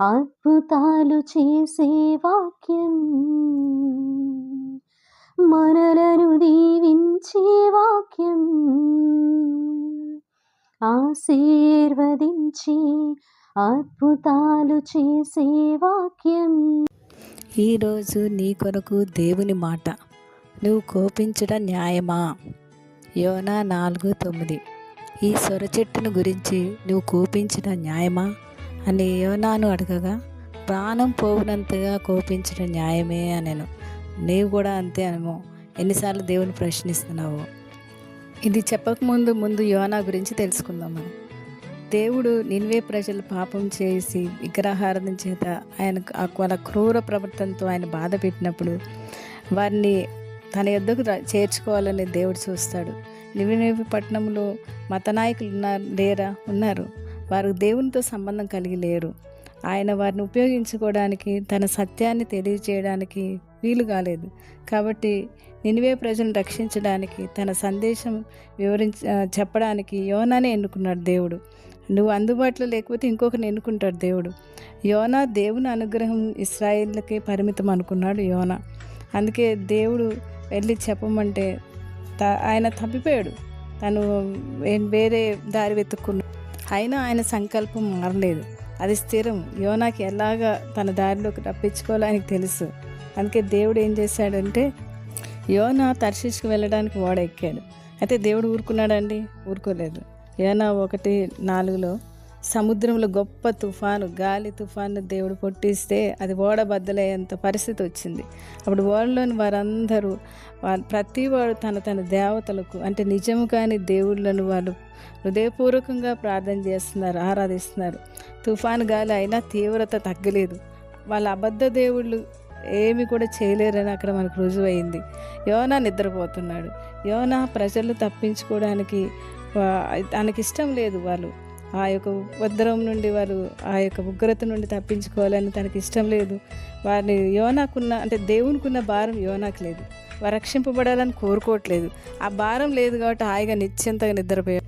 అద్భుతాలు చేసే వాక్యం. మనలను దీవించే వాక్యం. ఆశీర్వదించి అద్భుతాలు చేసే వాక్యం. ఈరోజు నీ కొరకు దేవుని మాట. నువ్వు కోపించడం న్యాయమా? యోనా నాలుగు తొమ్మిది. ఈ సొర చెట్టును గురించి నువ్వు కోపించడం న్యాయమా? అని యోనాను అడగగా ప్రాణం పోవునంతగా కోపించడం న్యాయమే అనను. నీవు కూడా అంతే అనము. ఎన్నిసార్లు దేవుని ప్రశ్నిస్తున్నావు? ఇది చెప్పకముందు ముందు యోనా గురించి తెలుసుకుందాం మనం దేవుడు నిన్వే ప్రజలు పాపం చేసి విగ్రహారాధన చేత ఆయన వాళ్ళ క్రూర ప్రవర్తనతో ఆయన బాధ పెట్టినప్పుడు వారిని తన యొద్దకు చేర్చుకోవాలని దేవుడు చూస్తాడు. నివినేవి పట్టణంలో మత నాయకులు ఉన్నారు లేరా? ఉన్నారు. వారు దేవునితో సంబంధం కలిగి లేరు. ఆయన వారిని ఉపయోగించుకోవడానికి తన సత్యాన్ని తెలియజేయడానికి వీలు కాలేదు. కాబట్టి నినివే ప్రజలను రక్షించడానికి తన సందేశం వివరించ చెప్పడానికి యోనానే ఎన్నుకున్నాడు దేవుడు. నువ్వు అందుబాటులో లేకపోతే ఇంకొకరిని ఎన్నుకుంటాడు దేవుడు. యోనా దేవుని అనుగ్రహం ఇస్రాయిల్కి పరిమితం అనుకున్నాడు యోనా. అందుకే దేవుడు వెళ్ళి చెప్పమంటే త- ఆయన తప్పిపోయాడు. తను వేరే దారి వెతుక్కున్నాడు. అయినా ఆయన సంకల్పం మారలేదు. అది స్థిరం. యోనాకి ఎలాగా తన దారిలోకి తప్పించుకోవాలో ఆయనకు తెలుసు. అందుకే దేవుడు ఏం చేశాడంటే యోనా తర్షిష్కి వెళ్ళడానికి ఓడ ఎక్కాడు. అయితే దేవుడు ఊరుకున్నాడండి ఊరుకోలేదు. యోనా ఒకటి నాలుగులో సముద్రంలో గొప్ప తుఫాను గాలి తుఫాను దేవుడు పొట్టిస్తే అది ఓడ బద్దలయ్యేంత పరిస్థితి వచ్చింది. అప్పుడు ఓడలోని వారందరూ వాళ్ళ ప్రతి వాడు తన తన దేవతలకు అంటే నిజము కాని దేవుళ్ళను వాళ్ళు హృదయపూర్వకంగా ప్రార్థన చేస్తున్నారు ఆరాధిస్తున్నారు. తుఫాను గాలి అయినా తీవ్రత తగ్గలేదు. వాళ్ళ అబద్ధ దేవుళ్ళు ఏమి కూడా చేయలేరని అక్కడ మనకు రుజువైంది. యోనా నిద్రపోతున్నాడు. యోనా ప్రజలు తప్పించుకోవడానికి తనకిష్టం లేదు వాళ్ళు. ఆ యొక్క ఉపద్రవం నుండి వారు ఆ యొక్క ఉగ్రత నుండి తప్పించుకోవాలని తనకి ఇష్టం లేదు. వారిని యోనాకున్న అంటే దేవునికున్న భారం యోనాకు లేదు. వారు రక్షింపబడాలని కోరుకోవట్లేదు. ఆ భారం లేదు కాబట్టి హాయిగా నిశ్చింతగా నిద్రపోయాడు.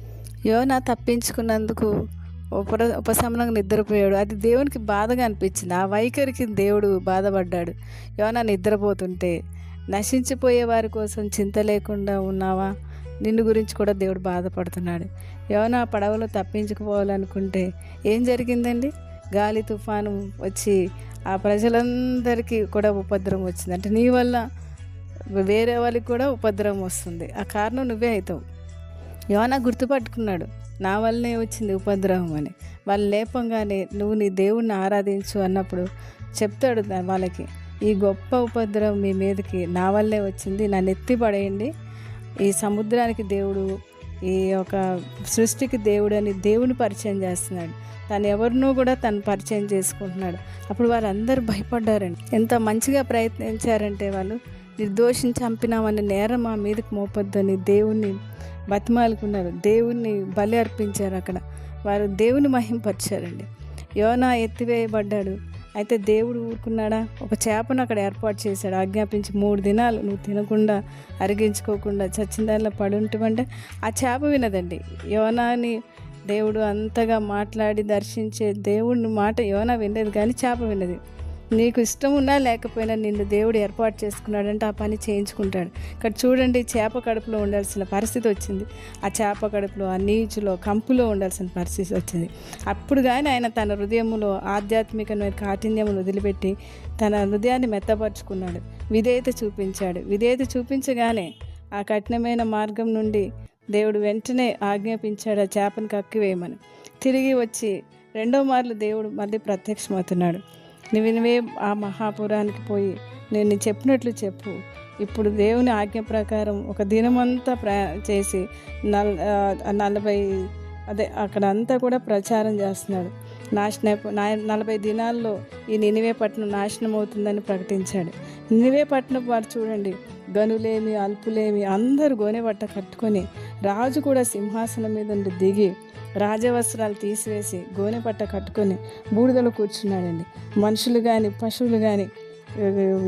యోనా తప్పించుకున్నందుకు ఉపర ఉపశమనంగా నిద్రపోయాడు. అది దేవునికి బాధగా అనిపించింది. ఆ వైఖరికి దేవుడు బాధపడ్డాడు. యోనా నిద్రపోతుంటే నశించిపోయే వారి కోసం చింత లేకుండా ఉన్నావా? నిన్ను గురించి కూడా దేవుడు బాధపడుతున్నాడు. యోనా పడవలో తప్పించుకుపోవాలనుకుంటే ఏం జరిగిందండి? గాలి తుఫాను వచ్చి ఆ ప్రజలందరికీ కూడా ఉపద్రవం వచ్చింది. అంటే నీ వల్ల వేరే వాళ్ళకి కూడా ఉపద్రవం వస్తుంది. ఆ కారణం నువ్వే అవుతావు యోనా గుర్తుపట్టుకున్నాడు. నా వల్లనే వచ్చింది ఉపద్రవం అని. వాళ్ళు లేపంగానే నువ్వు నీ దేవుణ్ణి ఆరాధించు అన్నప్పుడు చెప్తాడు వాళ్ళకి ఈ గొప్ప ఉపద్రవం మీ మీదకి నా వల్లే వచ్చింది. నన్ను ఎత్తి పడేయండి ఈ సముద్రానికి దేవుడు ఈ యొక్క సృష్టికి దేవుడు అని దేవుని పరిచయం చేస్తున్నాడు. తను ఎవరినో కూడా తను పరిచయం చేసుకుంటున్నాడు. అప్పుడు వారందరూ భయపడ్డారండి. ఎంత మంచిగా ప్రయత్నించారంటే వాళ్ళు నిర్దోషం చంపినామని నేరం మా మీదకి మోపొద్దని దేవుణ్ణి బతిమాలుకున్నారు. దేవుణ్ణి బలి అర్పించారు అక్కడ. వారు దేవుని మహింపరిచారండి. యోనా ఎత్తివేయబడ్డాడు. అయితే దేవుడు ఊరుకున్నాడా? ఒక చేపను అక్కడ ఏర్పాటు చేశాడు. ఆజ్ఞాపించి మూడు దినాలు నువ్వు తినకుండా అరిగించుకోకుండా చచ్చిన దానిలో పడి ఆ చేప వినదండి. యోనాని దేవుడు అంతగా మాట్లాడి దర్శించే దేవుడిని మాట యోనా వినలేదు కానీ చేప వినది నీకు ఇష్టం ఉన్నా లేకపోయినా నిన్ను దేవుడు ఏర్పాటు చేసుకున్నాడంటే ఆ పని చేయించుకుంటాడు. ఇక్కడ చూడండి చేప కడుపులో ఉండాల్సిన పరిస్థితి వచ్చింది. ఆ చేప కడుపులో ఆ నీచులో కంపులో ఉండాల్సిన పరిస్థితి వచ్చింది. అప్పుడు కానీ ఆయన తన హృదయములో ఆధ్యాత్మికమైన కాఠిన్యమును వదిలిపెట్టి తన హృదయాన్ని మెత్తపరుచుకున్నాడు. విధేయత చూపించాడు. విధేయత చూపించగానే ఆ కఠినమైన మార్గం నుండి దేవుడు వెంటనే ఆజ్ఞాపించాడు ఆ చేపను కక్కివేయమని. తిరిగి వచ్చి రెండో మార్లు దేవుడు మళ్ళీ ప్రత్యక్షమవుతున్నాడు. నువ్వు నువ్వే ఆ మహాపురానికి పోయి నేను చెప్పినట్లు చెప్పు. ఇప్పుడు దేవుని ఆజ్ఞ ప్రకారం ఒక దినమంతా ప్ర చేసి నల్ నలభై అదే అక్కడ అంతా కూడా ప్రచారం చేస్తున్నాడు. నాశన నా- నలభై దినాల్లో ఈ నినివే పట్టణం నాశనం అవుతుందని ప్రకటించాడు. నినివే పట్టణం వారు చూడండి గనులేమి అల్పులేమి అందరూ గోనె బట్ట కట్టుకొని రాజు కూడా సింహాసనం మీద దిగి రాజవస్త్రాలు తీసివేసి గోనెపట్ట కట్టుకొని బూడిదలో కూర్చున్నాడండి. మనుషులు కానీ పశువులు కానీ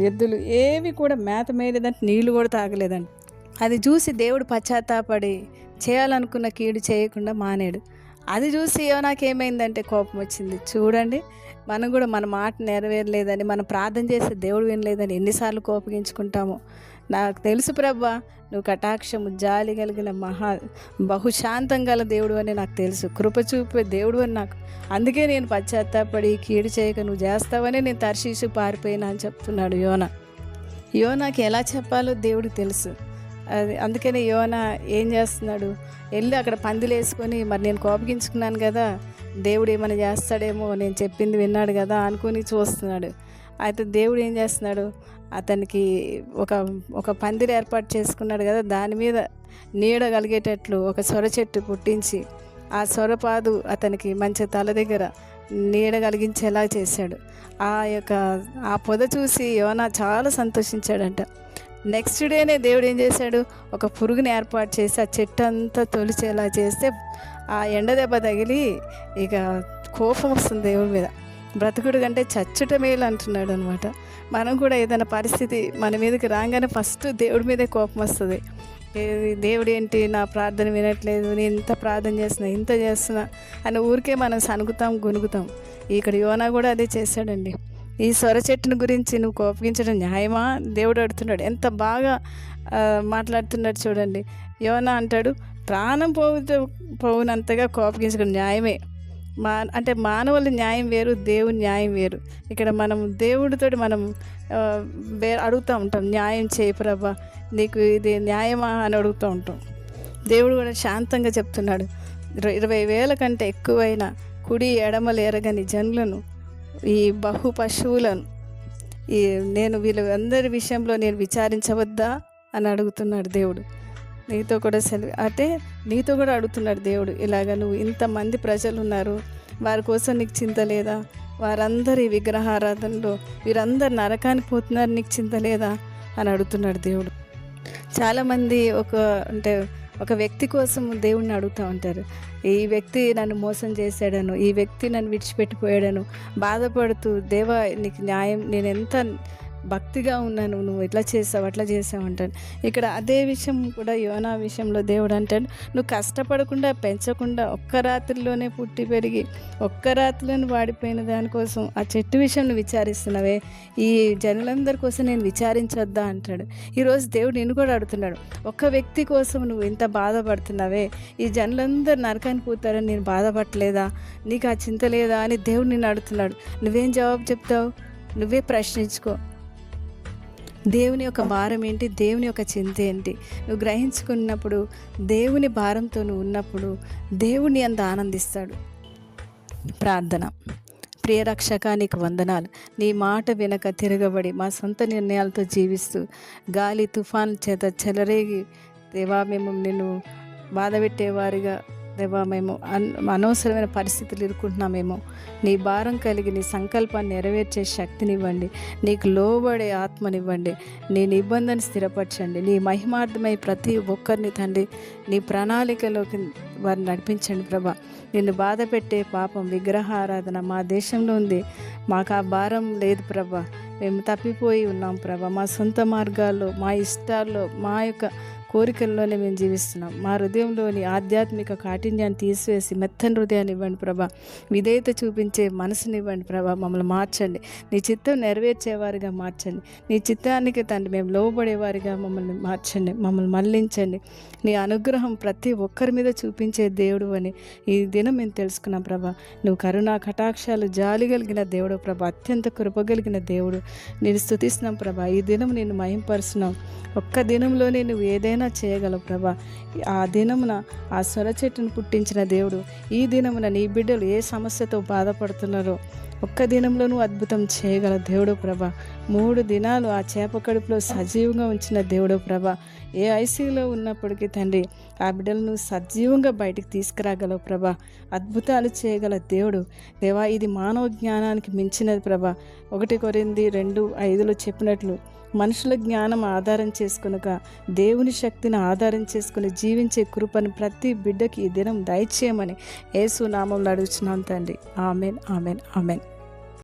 ఎద్దులు ఏవి కూడా మేత మేయలేదంటే నీళ్ళు కూడా తాగలేదండి. అది చూసి దేవుడు పశ్చాత్తాపడి చేయాలనుకున్న కీడు చేయకుండా మానేడు. అది చూసి నాకేమైందంటే కోపం వచ్చింది. చూడండి మనం కూడా మన మాట నెరవేరలేదని మనం ప్రార్థన చేసే దేవుడు వినలేదని ఎన్నిసార్లు కోపగించుకుంటామో. నాకు తెలుసు ప్రభా నువ్వు కటాక్షము జాలి కలిగిన మహా బహుశాంతం గల దేవుడు అని నాకు తెలుసు. కృప చూపే దేవుడు అని నాకు. అందుకే నేను పశ్చాత్తాపడి కీడు చేయక నువ్వు చేస్తావని నేను తర్శీసు పారిపోయినా అని చెప్తున్నాడు యోన. యోనాకి ఎలా చెప్పాలో దేవుడికి తెలుసు. అది అందుకనే యోన ఏం చేస్తున్నాడు? వెళ్ళి అక్కడ పందిలు వేసుకొని మరి నేను కోపగించుకున్నాను కదా దేవుడు ఏమైనా చేస్తాడేమో నేను చెప్పింది విన్నాడు కదా అనుకుని చూస్తున్నాడు. అయితే దేవుడు ఏం చేస్తున్నాడు? అతనికి ఒక ఒక పందిరి ఏర్పాటు చేసుకున్నాడు కదా దాని మీద నీడ కలిగేటట్లు ఒక సొర చెట్టు పుట్టించి ఆ సొరపాదు అతనికి మంచి తల దగ్గర నీడ కలిగించేలా చేశాడు. ఆ యొక్క ఆ పొద చూసి యోనా చాలా సంతోషించాడంట. నెక్స్ట్ డేనే దేవుడు ఏం చేశాడు? ఒక పురుగుని ఏర్పాటు చేసి ఆ చెట్టు అంతా తొలిచేలా చేస్తే ఆ ఎండ దెబ్బ తగిలి ఇక కోపం వస్తుంది దేవుడి మీద. బ్రతుకుడు కంటే చచ్చుట మేలు అంటున్నాడు అనమాట మనం కూడా ఏదైనా పరిస్థితి మన మీదకి రాగానే ఫస్ట్ దేవుడి మీదే కోపం వస్తుంది. ఏది దేవుడు ఏంటి? నా ప్రార్థన వినట్లేదు. నేను ఇంత ప్రార్థన చేస్తున్నా ఇంత చేస్తున్నా అని ఊరికే మనం సనుగుతాం గునుగుతాం. ఇక్కడ యోనా కూడా అదే చేశాడండి. ఈ సొర చెట్టుని గురించి నువ్వు కోపగించడం న్యాయమా? దేవుడు అడుతున్నాడు ఎంత బాగా మాట్లాడుతున్నాడు చూడండి. యోనా అంటాడు ప్రాణం పోవు పోవునంతగా కోపగించడం న్యాయమే. మా అంటే మానవుల న్యాయం వేరు దేవుని న్యాయం వేరు. ఇక్కడ మనం దేవుడితో మనం వే అడుగుతూ ఉంటాం న్యాయం చేయి ప్రభా నీకు ఇది న్యాయమా? అని అడుగుతూ ఉంటాం. దేవుడు కూడా శాంతంగా చెప్తున్నాడు. ఇరవై ఇరవై వేల కంటే ఎక్కువైన కుడి ఎడమలు ఎరగని జనులను ఈ బహు పశువులను ఈ నేను వీళ్ళందరి విషయంలో నేను విచారించవద్దా? అని అడుగుతున్నాడు దేవుడు. నీతో కూడా సెలవు అంటే నీతో కూడా అడుగుతున్నాడు దేవుడు ఇలాగ నువ్వు ఇంతమంది ప్రజలు ఉన్నారు వారి కోసం నీకు చింత లేదా? వారందరి విగ్రహారాధనలో వీరందరు నరకానికి పోతున్నారు నీకు చింత లేదా? అని అడుగుతున్నాడు దేవుడు. చాలామంది ఒక అంటే ఒక వ్యక్తి కోసం దేవుణ్ణి అడుగుతూ ఉంటారు. ఈ వ్యక్తి నన్ను మోసం చేశాడను ఈ వ్యక్తి నన్ను విడిచిపెట్టిపోయాడను బాధపడుతూ దేవా నీకు న్యాయం నేను ఎంత భక్తిగా ఉన్నాను నువ్వు ఇట్లా చేసావు అట్లా చేసావు అంటాను ఇక్కడ అదే విషయం కూడా యోనా విషయంలో దేవుడు అంటాడు. నువ్వు కష్టపడకుండా పెంచకుండా ఒక్క రాత్రిలోనే పుట్టి పెరిగి ఒక్క రాత్రిలోనే వాడిపోయిన దానికోసం ఆ చెట్టు విషయం నువ్వు విచారిస్తున్నావే. ఈ జనులందరి కోసం నేను విచారించొద్దా అంటాడు. ఈరోజు దేవుడు నిన్ను కూడా అడుగుతున్నాడు. ఒక్క వ్యక్తి కోసం నువ్వు ఇంత బాధపడుతున్నావే? ఈ జనులందరూ నరకానికి పోతారని నేను బాధపడలేదా? నీకు ఆ చింత లేదా అని దేవుడు నిన్ను అడుగుతున్నాడు. నువ్వేం జవాబు చెప్తావు? నువ్వే ప్రశ్నించుకో. దేవుని యొక్క భారం ఏంటి? దేవుని యొక్క చింత ఏంటి? నువ్వు గ్రహించుకున్నప్పుడు దేవుని భారంతో నువ్వు ఉన్నప్పుడు దేవుని అంత ఆనందిస్తాడు. ప్రార్థన. ప్రియరక్షక నీకు వందనాలు. నీ మాట వెనక తిరగబడి మా సొంత నిర్ణయాలతో జీవిస్తూ గాలి తుఫాన్ చేత చెలరేగి దేవా మేము నిన్ను బాధపెట్టేవారిగా దేవా మేము అన్ అనవసరమైన పరిస్థితులు ఇరుక్కుంటున్నామేమో నీ భారం కలిగి నీ సంకల్పాన్ని నెరవేర్చే శక్తినివ్వండి. నీకు లోబడే ఆత్మనివ్వండి. నీ నిబంధన స్థిరపరచండి. నీ మహిమార్థమై ప్రతి ఒక్కరిని తండ్రి నీ ప్రణాళికలోకి వారిని నడిపించండి ప్రభా. నిన్ను బాధ పెట్టే పాపం విగ్రహారాధన మా దేశంలో ఉంది. మాకు ఆ భారం లేదు ప్రభా. మేము తప్పిపోయి ఉన్నాం ప్రభా. మా సొంత మార్గాల్లో మా ఇష్టాల్లో మా యొక్క కోరికల్లోనే మేము జీవిస్తున్నాం. మా హృదయంలోని ఆధ్యాత్మిక కాఠిన్యాన్ని తీసివేసి మెత్తని హృదయాన్ని ఇవ్వండి ప్రభా. విధేయత చూపించే మనసునివ్వండి ప్రభా. మమ్మల్ని మార్చండి. నీ చిత్తం నెరవేర్చేవారిగా మార్చండి. నీ చిత్తానికి తండ్రి మేము లోబడేవారిగా మమ్మల్ని మార్చండి. మమ్మల్ని మళ్ళించండి. నీ అనుగ్రహం ప్రతి ఒక్కరి మీద చూపించే దేవుడు అని ఈ దినం మేము తెలుసుకున్నాం ప్రభా. నువ్వు కరుణా కటాక్షాలు జాలి కలిగిన దేవుడు ప్రభా. అత్యంత కృపగలిగిన దేవుడు. నేను స్థుతిస్తున్నాం ప్రభా. ఈ దినం నేను మహింపరుస్తున్నాం. ఒక్క దినంలోనే నువ్వు ఏదైనా చేయగలవు ప్రభా? ఆ దినమున ఆ సొర చెట్టును పుట్టించిన దేవుడు ఈ దినమున నీ బిడ్డలు ఏ సమస్యతో బాధపడుతున్నారో ఒక్క దినంలోనూ అద్భుతం చేయగల దేవుడు ప్రభ. మూడు దినాలు ఆ చేప కడుపులో సజీవంగా ఉంచిన దేవుడు ప్రభ. ఏ ఐసీయూలో ఉన్నప్పటికీ తండ్రి ఆ బిడ్డలను సజీవంగా బయటికి తీసుకురాగలవు ప్రభ. అద్భుతాలు చేయగల దేవుడు. దేవా ఇది మానవ జ్ఞానానికి మించినది ప్రభ. ఒకటి కొరింది రెండు ఐదులో చెప్పినట్లు మనుషుల జ్ఞానం ఆధారం చేసుకునక దేవుని శక్తిని ఆధారం చేసుకుని జీవించే కృపను ప్రతి బిడ్డకి ఈ దినం దయచేయమని యేసు నామంలో అడుగుచున్నాను తండ్రి. Amen amen amen.